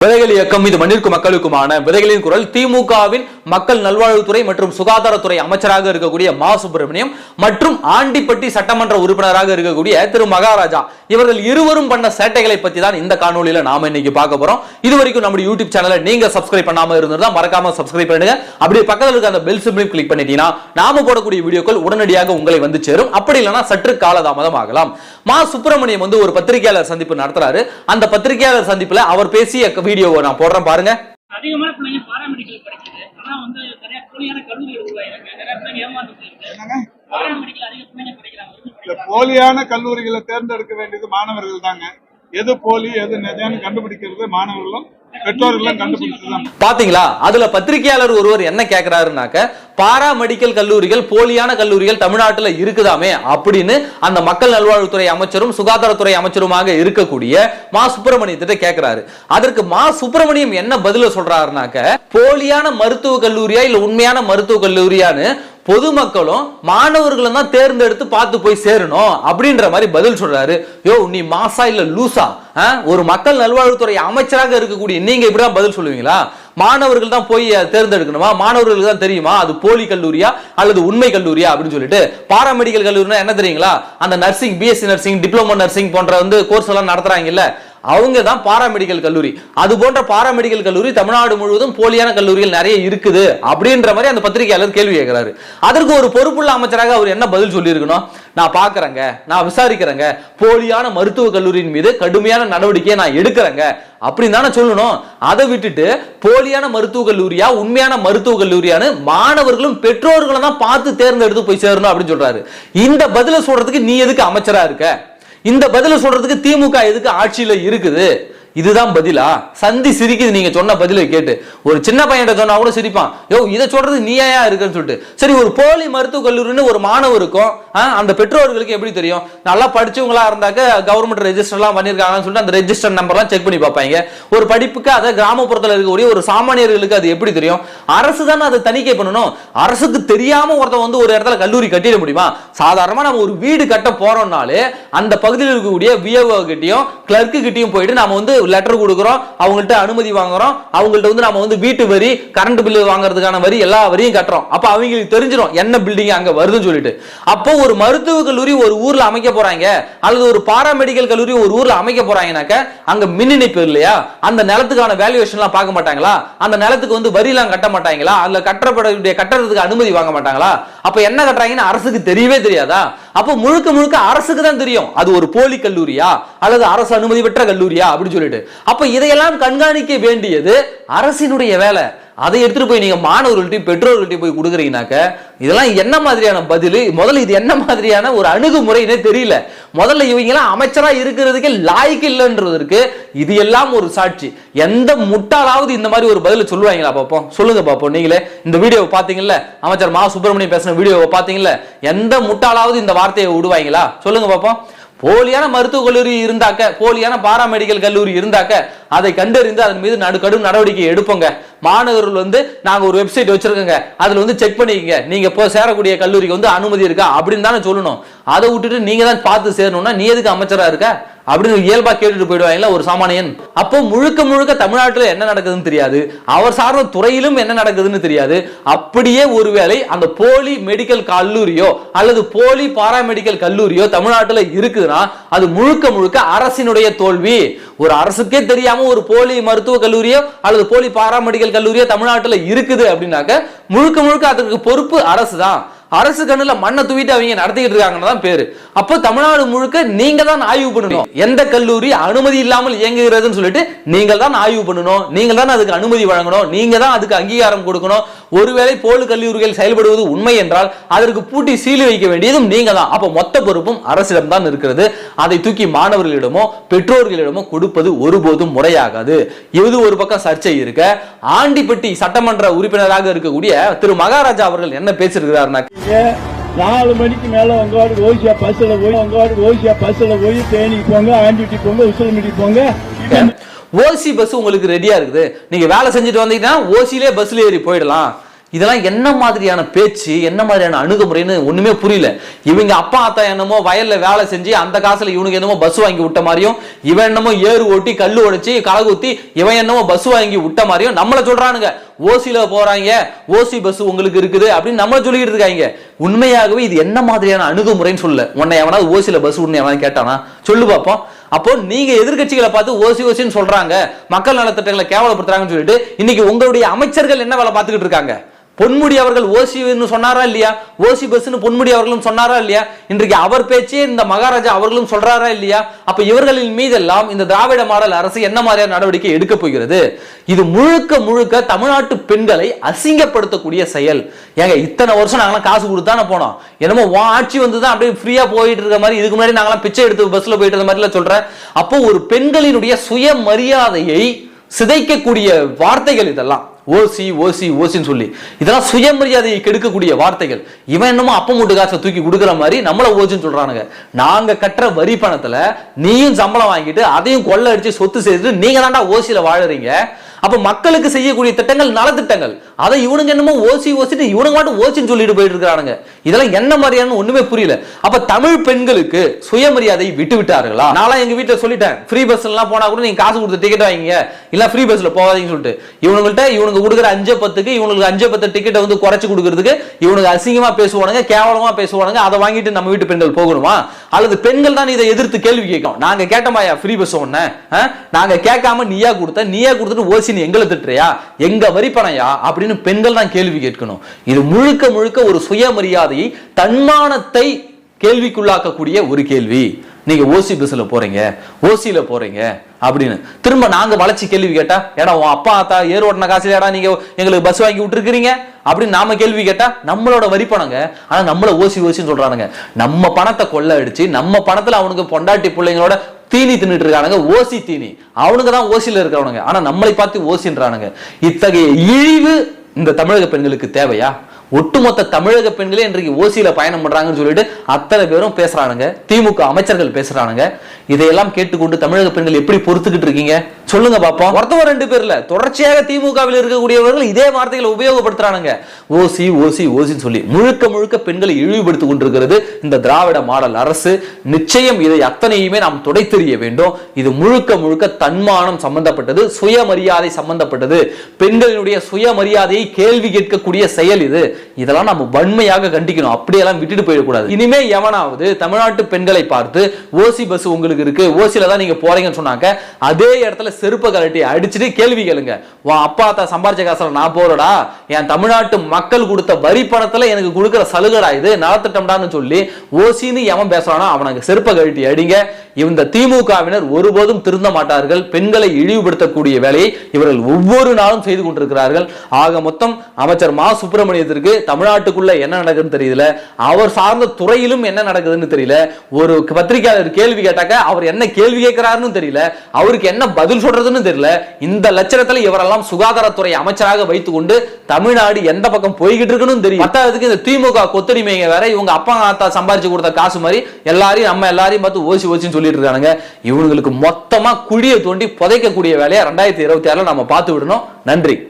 But விதைகள் இயக்கம் இது மண்ணிற்கு மக்களுக்குமான விதைகளின் குரல் திமுகவின் மக்கள் நல்வாழ்வுத்துறை மற்றும் சுகாதாரத்துறை அமைச்சராக இருக்கக்கூடிய மா சுப்பிரமணியம் மற்றும் ஆண்டிப்பட்டி சட்டமன்ற உறுப்பினராக இருக்கக்கூடிய திரு மகாராஜா. இவர்கள் இருவரும் பண்ண சேட்டைகளை பத்தி தான் இந்த காணொலியில நாம இன்னைக்கு பார்க்க போறோம். இது வரைக்கும் நம்ம யூடியூப் சேனலை நீங்க சப்ஸ்கிரைப் பண்ணாம இருந்திருந்தா மறக்காம சப்ஸ்கிரைப் பண்ணுங்க. அப்படியே பக்கத்தில் இருக்க அந்த பெல் சிம்பிளையும் கிளிக் பண்ணிட்டீங்கன்னா நாம போடக்கூடிய வீடியோக்கள் உடனடியாக உங்களை வந்து சேரும். அப்படி இல்லைன்னா சற்று காலதாமதம் ஆகலாம். மா சுப்பிரமணியம் வந்து ஒரு பத்திரிகையாளர் சந்திப்பு நடத்துறாரு. அந்த பத்திரிகையாளர் சந்திப்புல அவர் பேசிய வீடியோ வீடியோவை நான் போடுறேன் பாருங்க. அதிகமான பிள்ளைங்க பாராமெடிக்கல் படிக்குது. ஆனா வந்து நிறைய போலியான கல்லூரி உருவாயிருக்கு நிறைய பிள்ளைங்க ஏமாந்து போயிருக்கு. பாராமெடிக்கல் அதிக பிள்ளைங்க படிக்கிறாங்க. வந்து இந்த போலியான கல்லூரிகளை தேர்ந்தெடுக்க வேண்டியது மாணவர்கள் தாங்க. எது போலி எது நிஜம்னு கண்டுபிடிக்கிறது மாணவர்களும் பாத்தீங்களா? அதுல பத்திரிகையாளர் ஒருவர் என்ன கேக்குறாருனாக்க பாரா மெடிக்கல் கல்லூரிகள் போலியான கல்லூரிகள் தமிழ்நாட்டுல இருக்குதாமே அப்படின்னு அந்த மக்கள் நல்வாழ்வுத்துறை அமைச்சரும் சுகாதாரத்துறை அமைச்சருமாக இருக்கக்கூடிய மா. சுப்பிரமணியத்திட்ட கேக்குறாரு. அதற்கு மா. சுப்பிரமணியம் என்ன பதில சொல்றாருனாக்க போலியான மருத்துவ கல்லூரியா இல்ல உண்மையான மருத்துவ கல்லூரியான்னு பொதுமக்களும் மாணவர்களும் தான் தேர்ந்தெடுத்து பார்த்து போய் சேரணும் அப்படின்ற மாதிரி பதில் சொல்றாரு. யோ நீ மாசா இல்ல லூசா? ஆ? ஒரு மக்கள் நல்வாழ்வுத்துறை அமைச்சராக இருக்கக்கூடிய நீங்க இப்படிதான் பதில் சொல்லுவீங்களா? மாணவர்கள் தான் போய் தேர்ந்தெடுக்கணுமா? மாணவர்களுக்கு தான் தெரியுமா? அது போலி கல்லூரியா அல்லது உண்மை கல்லூரியா அப்படின்னு சொல்லிட்டு பாராமெடிக்கல் கல்லூரினா என்ன தெரியுங்களா? அந்த nursing BSc nursing diploma nursing போன்ற வந்து கோர்ஸ் எல்லாம் நடத்துறாங்கல்ல. அவங்க தான் பாராமெடிக்கல் கல்லூரி. அது போன்ற பாராமெடிக்கல் கல்லூரி தமிழ்நாடு முழுவதும் போலியான கல்லூரிகள் நிறைய இருக்குது அப்படின்ற மாதிரி அந்த பத்திரிகையாளர் கேள்வி கேட்கிறாரு. அதற்கு ஒரு பொறுப்புள்ள அமைச்சராக அவர் என்ன பதில் சொல்லியிருக்கணும்? நான் பார்க்குறேங்க நான் விசாரிக்கிறேங்க. போலியான மருத்துவ கல்லூரியின் மீது கடுமையான நடவடிக்கையை நான் எடுக்கிறேங்க. அப்படின்னு தானே சொல்லணும். அதை விட்டுட்டு போலியான மருத்துவ கல்லூரியா உண்மையான மருத்துவ கல்லூரியான்னு மாணவர்களும் பெற்றோர்களும் தான் பார்த்து தேர்ந்தெடுத்து போய் சேரணும் அப்படின்னு சொல்றாரு. இந்த பதில சொல்றதுக்கு நீ எதுக்கு அமைச்சரா இருக்க? இந்த பதில சொல்றதுக்கு திமுக எதுக்கு ஆட்சியில இருக்குது? இதுதான் பதிலா? சந்தி சிரிக்குது நீங்க சொன்ன பதிலை கேட்டு. ஒரு சின்ன பையன்கிட்ட சொன்னா கூட சிரிப்பான். யோ இதை சொல்றது நீயா இருக்குன்னு சொல்லிட்டு. சரி ஒரு போலி மருத்துவக் கல்லூரின்னு ஒரு மாணவருக்கும் அந்த பெற்றோர்களுக்கு எப்படி தெரியும்? நல்லா படிச்சவங்களா இருந்தாக்க கவர்மெண்ட் ரெஜிஸ்டர்லாம் பண்ணிருக்காங்கன்னு சொல்லிட்டு அந்த ரெஜிஸ்டர் நம்பர்லாம் செக் பண்ணி பார்ப்பாங்க. ஒரு படிப்புக்கு அதை கிராமப்புறத்தில் இருக்கக்கூடிய ஒரு சாமானியர்களுக்கு அது எப்படி தெரியும்? அரசு தானே அதை தணிக்கை பண்ணணும். அரசுக்கு தெரியாம ஒருத்தன் வந்து ஒரு இடத்துல கல்லூரி கட்டிட முடியுமா? சாதாரணமா நம்ம ஒரு வீடு கட்ட போறோம்னாலே அந்த பகுதியில் இருக்கக்கூடிய விஏஓ கிட்டையும் கிளர்க்கு கிட்டையும் போயிட்டு நம்ம வந்து லெட்டர் கொடுக்குறோம் அவங்கள்ட்ட அனுமதி வாங்குறோம் அவங்கள்ட்ட வந்து நம்ம வந்து வீட்டு வரி கரண்ட் பில்லு வாங்குறதுக்கான வரி எல்லா வரியும் கட்டுறோம். அப்ப அவங்களுக்கு தெரிஞ்சிடும் என்ன பில்டிங் அங்க வருதுன்னு சொல்லிட்டு. அப்போ ஒரு மருத்துவ கல்லூரி ஒரு ஊர்ல அமைக்க போறாங்க. அல்லது ஒரு பாராமெடிக்கல் கல்லூரி ஒரு ஊர்ல அமைக்க போறாங்கனாக்க அங்க மின் இணைப்பு இல்லையா? அந்த நிலத்துக்கான வேல்யூவேஷன்லாம் பார்க்க மாட்டாங்களா? அந்த நிலத்துக்கு வந்து வரிலாம் கட்ட மாட்டாங்களா? அதில் கட்டப்படக்கூடிய கட்டுறதுக்கு அனுமதி வாங்க மாட்டாங்களா? அப்ப என்ன கட்டுறாங்கன்னு அரசுக்கு தெரியவே தெரியாதா? அப்போ முழுக்க முழுக்க அரசுக்கு தான் தெரியும். அது ஒரு போலி கல்லூரியா? அல்லது அரசு அனுமதி பெற்ற கல்லூரியா? அப்படின்னு சொல்லிட்டு. அப்ப இதையெல்லாம் கண்காணிக்க வேண்டியது அரசினுடைய வேலை. அதை எடுத்துட்டு போய் நீங்க மாணவர்கள்ட்டையும் பெற்றோர்கள்ட்டையும் போய் கொடுக்குறீங்கனாக்க இதெல்லாம் என்ன மாதிரியான பதில்? முதல்ல இது என்ன மாதிரியான ஒரு அணுகுமுறைனே தெரியல. முதல்ல இவங்க எல்லாம் அமைச்சரா இருக்கிறதுக்கே லாய்க்கு இல்லைன்றதற்கு இது எல்லாம் ஒரு சாட்சி. எந்த முட்டாளாவது இந்த மாதிரி ஒரு பதில சொல்லுவாங்களா பாப்போம். சொல்லுங்க பாப்போம் நீங்களே. இந்த வீடியோவை பாத்தீங்கல்ல அமைச்சர் மா சுப்பிரமணியம் பேசின வீடியோவை பாத்தீங்கல்ல எந்த முட்டாளாவது இந்த வார்த்தையை விடுவாங்களா? சொல்லுங்க பாப்போம். போலியான மருத்துவக் கல்லூரி இருந்தாக்க போலியான பாராமெடிக்கல் கல்லூரி இருந்தாக்க அதை கண்டறிந்து அதன் மீது நடு கடும் நடவடிக்கை எடுப்போங்க. மாணவர்கள் வந்து நாங்க ஒரு வெப்சைட் வச்சிருக்கோங்க. அதுல வந்து செக் பண்ணிக்கங்க. நீங்க இப்போ சேரக்கூடிய கல்லூரிக்கு வந்து அனுமதி இருக்கா? அப்படின்னு தானே சொல்லணும். அதை விட்டுட்டு நீங்க தான் பார்த்து சேரணும்னா நீ எதுக்கு அமைச்சரா இருக்க? அப்படின்னு இயல்பா கேட்டுட்டு போயிடுவாங்கல்ல ஒரு சாமானியன். அப்போ முழுக்க முழுக்க தமிழ்நாட்டுல என்ன நடக்குதுன்னு தெரியாது. அவர் சார்ந்த துறையிலும் என்ன நடக்குதுன்னு தெரியாது. அப்படியே ஒருவேளை அந்த போலி மெடிக்கல் கல்லூரியோ அல்லது போலி பாராமெடிக்கல் கல்லூரியோ தமிழ்நாட்டுல இருக்குதுன்னா அது முழுக்க முழுக்க அரசினுடைய தோல்வி. ஒரு அரசுக்கே தெரியாம ஒரு போலி மருத்துவ கல்லூரியோ அல்லது போலி பாராமெடிக்கல் கல்லூரியோ தமிழ்நாட்டுல இருக்குது அப்படின்னாக்க முழுக்க முழுக்க அதற்கு பொறுப்பு அரசு தான் அரசு கண்ணுல மண்ணை தூவிட்டு அவங்க நடத்திக்கிட்டு இருக்காங்கன்னு தான் பேரு. அப்போ தமிழ்நாடு முழுக்க நீங்க தான் ஆய்வு பண்ணணும். எந்த கல்லூரி அனுமதி இல்லாமல் இயங்குகிறதுன்னு சொல்லிட்டு நீங்கள் தான் ஆய்வு பண்ணணும். நீங்கள் தான் அதுக்கு அனுமதி வழங்கணும். நீங்க தான் அதுக்கு அங்கீகாரம் கொடுக்கணும். ஒருவேளை போலி கல்லூரிகள் செயல்படுவது உண்மை என்றால் அதற்கு பூட்டி சீலி வைக்க வேண்டியதும் நீங்க தான் அப்போ மொத்த பொறுப்பும் அரசிடம் தான் இருக்கிறது. அதை தூக்கி மாணவர்களிடமோ பெற்றோர்களிடமோ கொடுப்பது ஒருபோதும் முறையாகாது. இது ஒரு பக்கம் சர்ச்சை இருக்க ஆண்டிப்பட்டி சட்டமன்ற உறுப்பினராக இருக்கக்கூடிய திரு மகாராஜா அவர்கள் என்ன பேசியிருக்கிறார்னா நீங்க நாலு மணிக்கு மேல உங்க வாட்டுக்கு ஓசியா பஸ்ல போய் உங்க வாட்டுக்கு ஓசியா பஸ்ல போய் தேனிக்கு போங்க ஆண்டிட்டி போங்க உசிலமிட்டி போங்க. ஓசி பஸ் உங்களுக்கு ரெடியா இருக்குது. நீங்க வேலை செஞ்சுட்டு வந்தீங்கன்னா ஓசிலே பஸ்ல ஏறி போயிடலாம். இதெல்லாம் என்ன மாதிரியான பேச்சு என்ன மாதிரியான அணுகுமுறைன்னு ஒண்ணுமே புரியல. இவங்க அப்பா அத்தா என்னமோ வயல்ல வேலை செஞ்சு அந்த காசுல இவனுக்கு என்னமோ பஸ் வாங்கி விட்ட மாதிரியும் இவன் என்னமோ ஏறு ஓட்டி கல் உடைச்சு கலகுத்தி இவன் என்னமோ பஸ் வாங்கி விட்ட மாதிரியும் நம்மள சொல்றானுங்க. ஓசியில போறாங்க ஓசி பஸ் உங்களுக்கு இருக்குது அப்படின்னு நம்ம சொல்லிட்டு இருக்காங்க. உண்மையாகவே இது என்ன மாதிரியான அணுகுமுறைன்னு சொல்லல. உன்னை எவனாவது ஓசியில பஸ் உன்னை எவனாவது கேட்டானா? சொல்லு பார்ப்போம் அப்போ நீங்க எதிர்க்கட்சிகளை பார்த்து ஓசி ஓசின்னு சொல்றாங்க. மக்கள் நலத்திட்டங்களை கேவலப்படுத்துறாங்கன்னு சொல்லிட்டு இன்னைக்கு உங்களுடைய அமைச்சர்கள் என்ன வேலை பார்த்துக்கிட்டு இருக்காங்க? பொன்முடி அவர்கள் ஓசின்னு சொன்னாரா இல்லையா? ஓசி பஸ்ன்னு பொன்முடி அவர்களும் சொன்னாரா இல்லையா? இன்றைக்கு அவர் பேச்சே இந்த மகாராஜா அவர்களும் சொல்றாரா இல்லையா? அப்ப இவர்களின் மீதெல்லாம் இந்த திராவிட மாடல் அரசு என்ன மாதிரியான நடவடிக்கை எடுக்க போகிறது? இது முழுக்க முழுக்க தமிழ்நாட்டு பெண்களை அசிங்கப்படுத்தக்கூடிய செயல். ஏங்க இத்தனை வருஷம் நாங்களாம் காசு கொடுத்தானே போனோம். என்னமோ வா ஆட்சி வந்து தான் அப்படியே ஃப்ரீயா போயிட்டு இருக்க மாதிரி இதுக்கு முன்னாடி நாங்களாம் பிச்சை எடுத்து பஸ்ல போயிட்டு இருந்த மாதிரிலாம் சொல்றேன் அப்போ ஒரு பெண்களினுடைய சுயமரியாதையை சிதைக்கக்கூடிய வார்த்தைகள் இதெல்லாம். ஓசி ஓசி ஓசின்னு சொல்லி. இதெல்லாம் சுயமரியாதையை கெடுக்கக்கூடிய வார்த்தைகள். இவன் என்னமோ அப்ப மூட்டு காசை தூக்கி கொடுக்குற மாதிரி நம்மள ஓசின்னு சொல்றானுங்க. நாங்க கட்டுற வரி பணத்துல நீயும் சம்பளம் வாங்கிட்டு அதையும் கொள்ள அடிச்சு சொத்து செய்து நீங்க தாண்டா ஓசியில வாழுறீங்க. அப்ப மக்களுக்கு செய்யக்கூடிய திட்டங்கள் நலத்திட்டங்கள். அதை இவனுங்க என்னமோ ஓசி ஓசிட்டு இவனுங்க மட்டும் ஓசின்னு சொல்லிட்டு போயிட்டு இருக்கிறானுங்க இதெல்லாம் என்ன மாதிரியான ஒண்ணுமே புரியல. அப்ப தமிழ் பெண்களுக்கு சுயமரியாதை விட்டு விட்டார்களா? நான் எங்க வீட்டுல சொல்லிட்டேன் ஃப்ரீ பஸ் எல்லாம் போனா கூட நீங்க காசு கொடுத்து டிக்கெட் வாங்கிங்க. இல்ல ஃப்ரீ பஸ்ல போகாதீங்கன்னு சொல்லிட்டு. இவனுங்கள்ட்ட இவனுக்கு கொடுக்குற அஞ்சு பத்துக்கு இவனுக்கு அஞ்சு பத்து டிக்கெட்டை வந்து குறைச்சு கொடுக்கறதுக்கு இவனுக்கு அசிங்கமா பேசுவானுங்க கேவலமா பேசுவானுங்க. அதை வாங்கிட்டு நம்ம வீட்டு பெண்கள் போகணுமா? அல்லது பெண்கள் தான் இதை எதிர்த்து கேள்வி கேட்கும். நாங்க கேட்டோமாயா ஃப்ரீ பஸ் ஒண்ணு? நாங்க கேட்காம நீயா கொடுத்த நீயா கொடுத்துட்டு ஓசி நீ எங்களை திட்டுறியா? எங்க வரி பணையா அப்படின்னு பெண்கள் தான் கேள்வி கேட்கணும். இது முழுக்க முழுக்க ஒரு சுயமரியாதையை தன்மானத்தை கேள்விக்குள்ளாக்கக்கூடிய ஒரு கேள்வி. நீங்க ஓசி பஸ்ல போறீங்க ஓசியில போறீங்க அப்படின்னு. திரும்ப நாங்க வளர்ச்சி கேள்வி கேட்டா ஏடா உன் அப்பா அத்தா ஏர் ஓட்டின காசுல ஏடா நீங்க எங்களுக்கு பஸ் வாங்கி விட்டுருக்கீங்க அப்படின்னு நாம கேள்வி கேட்டா நம்மளோட வரி பணங்க. ஆனா நம்மள ஓசி ஓசின்னு சொல்றானுங்க. நம்ம பணத்தை கொள்ள அடிச்சு நம்ம பணத்துல அவனுக்கு பொண்டாட்டி பிள்ளைங்களோட தீனி தின்னுட்டு இருக்கானுங்க. ஓசி தீனி. அவனுக்கு தான் ஓசியில இருக்கிறவனுங்க. ஆனா நம்மளை பார்த்து ஓசின்றானுங்க இத்தகைய இழிவு இந்த தமிழக பெண்களுக்கு தேவையா? ஒட்டுமொத்த தமிழக பெண்களே இன்றைக்கு ஓசியில பயணம் பண்றாங்கன்னு சொல்லிட்டு அத்தனை பேரும் பேசுறானுங்க. திமுக அமைச்சர்கள் பேசுறானுங்க. இதையெல்லாம் கேட்டுக்கொண்டு தமிழக பெண்கள் எப்படி பொறுத்துக்கிட்டு இருக்கீங்க? சொல்லுங்க பாப்போம். ஒருத்தவங்க ரெண்டு பேர்ல. தொடர்ச்சியாக திமுகவில் இருக்கக்கூடியவர்கள் இதே வார்த்தைகளை உபயோகப்படுத்துறானுங்க. ஓசி ஓசி ஓசின்னு சொல்லி முழுக்க முழுக்க பெண்களை இழிவுபடுத்திக் கொண்டிருக்கிறது இந்த திராவிட மாடல் அரசு. நிச்சயம் இதை அத்தனையுமே நாம் துடைத்தெறிய வேண்டும். இது முழுக்க முழுக்க தன்மானம் சம்பந்தப்பட்டது சுயமரியாதை சம்பந்தப்பட்டது. பெண்களினுடைய சுயமரியாதையை கேள்வி கேட்கக்கூடிய செயல் இது. இதெல்லாம் நம்ம வன்மையாக கண்டிக்கணும். அப்படியெல்லாம் விட்டுட்டு போயிடக்கூடாது. இனிமே எவனாவது தமிழ்நாட்டு பெண்களை பார்த்து ஓசி பஸ் உங்களுக்கு இருக்கு ஓசியில தான் நீங்க போறீங்கன்னு சொன்னாக்க அதே இடத்துல செருப்பை கலட்டி அடிச்சுட்டு கேள்வி கேளுங்க. உன் அப்பா தான் சம்பாரிச்ச காசில் நான் போறடா. என் தமிழ்நாட்டு மக்கள் கொடுத்த வரி பணத்துல எனக்கு கொடுக்குற சலுகடா இது. நலத்திட்டம்டான்னு சொல்லி ஓசின்னு எவன் பேசுறானோ அவனுக்கு செருப்பை கழட்டி அடிங்க. இந்த திமுகவினர் ஒருபோதும் திருந்த மாட்டார்கள். பெண்களை இழிவுபடுத்தக்கூடிய வேலையை இவர்கள் ஒவ்வொரு நாளும் செய்து கொண்டிருக்கிறார்கள். ஆக மொத்தம் அமைச்சர் மா. சுப்பிரமணியத்திற்கு தமிழ்நாட்டுக்குள்ள என்ன நடக்குதுன்னு தெரியல. அவர் சார்ந்த துறையிலும் என்ன நடக்குதுன்னு தெரியல. ஒரு பத்திரிகையாளர் கேள்வி கேட்டாக்க அவர் என்ன கேள்வி கேட்கிறாருன்னு தெரியல. அவருக்கு என்ன பதில் சொல்றதுன்னு தெரியல. இந்த லட்சணத்துல இவரெல்லாம் சுகாதாரத்துறை அமைச்சராக வைத்துக்கொண்டு தமிழ்நாடு எந்த பக்கம் போய்கிட்டு இருக்குன்னு தெரியும். பத்தாவதுக்கு இந்த திமுக கொத்தடிமைங்க வேற இவங்க அப்பா ஆத்தா சம்பாரிச்சு கொடுத்த காசு மாதிரி எல்லாரையும் நம்ம எல்லாரையும் பார்த்து ஓசி ஓசின்னு சொல்லிட்டு இருக்கானுங்க. இவங்களுக்கு மொத்தமா குழியை தோண்டி புதைக்கக்கூடிய வேலையை ரெண்டாயிரத்தி இருபத்தி ஆறுல நம்ம பார்த்து விடணும். நன்றி.